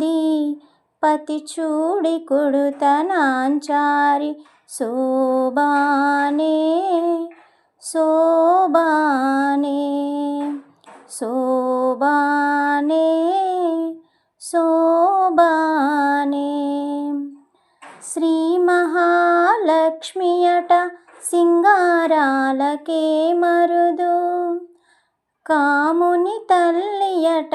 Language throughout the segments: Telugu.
కూడున్నది పతి చూడి కుడుతనాంచారి శోభానే శోభానే శోభానే శోభానే. శ్రీ మహాలక్ష్మియట సింగారాలకే మరుదు. కాముని తల్లియట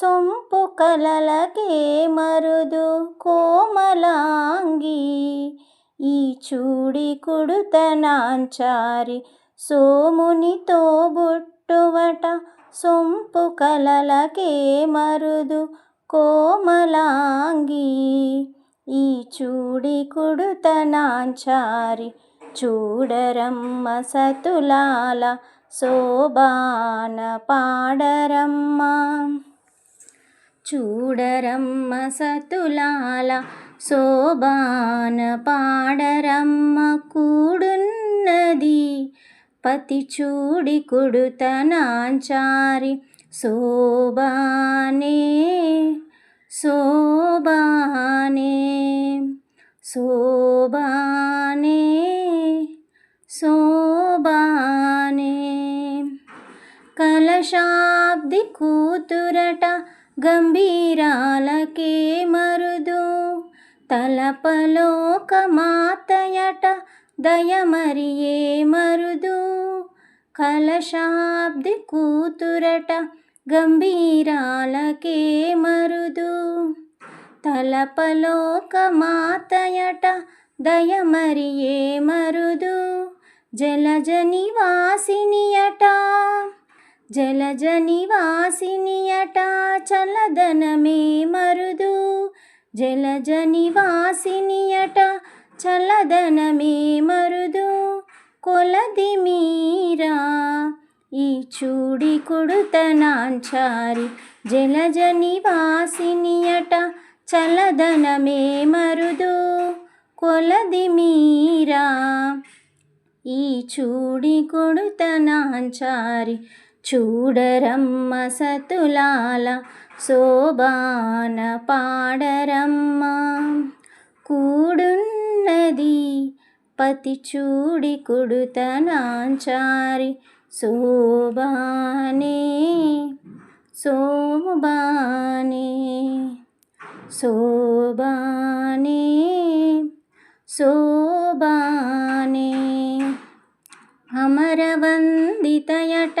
సొంపు కలలకే మరుదు కోమలాంగి. ఈ చూడి కుడుతనాంచారి సోమునితో బుట్టువట సొంపు కలలకే మరుదు కోమలాంగి. ఈ చూడి కుడుతనాంచారి చూడరమ్మ సతులాల శోభాన పాడరమ్మ. చూడరమ్మ సతులాల శోభాన పాడరమ్మ కూడున్నది. పతి చూడి కుడుతనాంచారి శోభానే శోభానే శోభానే శోభానే. కలశాబ్ది కూతురట గంభీరాలకే మరుదు. తలపలోక మాతయట దయమరియే మరుదు. కలశాబ్ది కూతురట గంభీరాలకే మరుదు. తలపలోక మాతయట దయమరియే మరుదు. జలజ నివాసినియట జలజ నివాసినియట చల్లదనమే మరుదు. జలజ నివాసినియట చల్లదనమే మరుదు. కొలది మీరా ఈ చూడి కొడుతనాంచారి జలజ నివాసినియట చల్లదనమే మరుదు. కొలది మీరా ఈ చూడి కొడుతనాంచారి చూడరమ్మ సతులాల శోభాన పాడరమ్మ. కూడున్నది పతి చూడి కుడుతనాంచారి శోభానే శోభానే శోభానే శోభానే. అమరవందితయట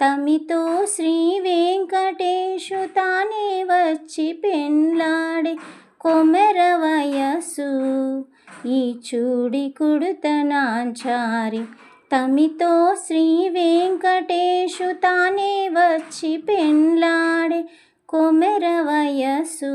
తమితో శ్రీ వెంకటేశు తానే వచ్చి పెండ్లాడే కొమెర వయస్సు. ఈ చూడి కుడుతనాంచారి తమితో శ్రీ వెంకటేశు తానే వచ్చి పెండ్లాడే కొమెర వయస్సు.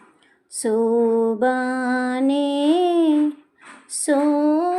శోభానే శోభానే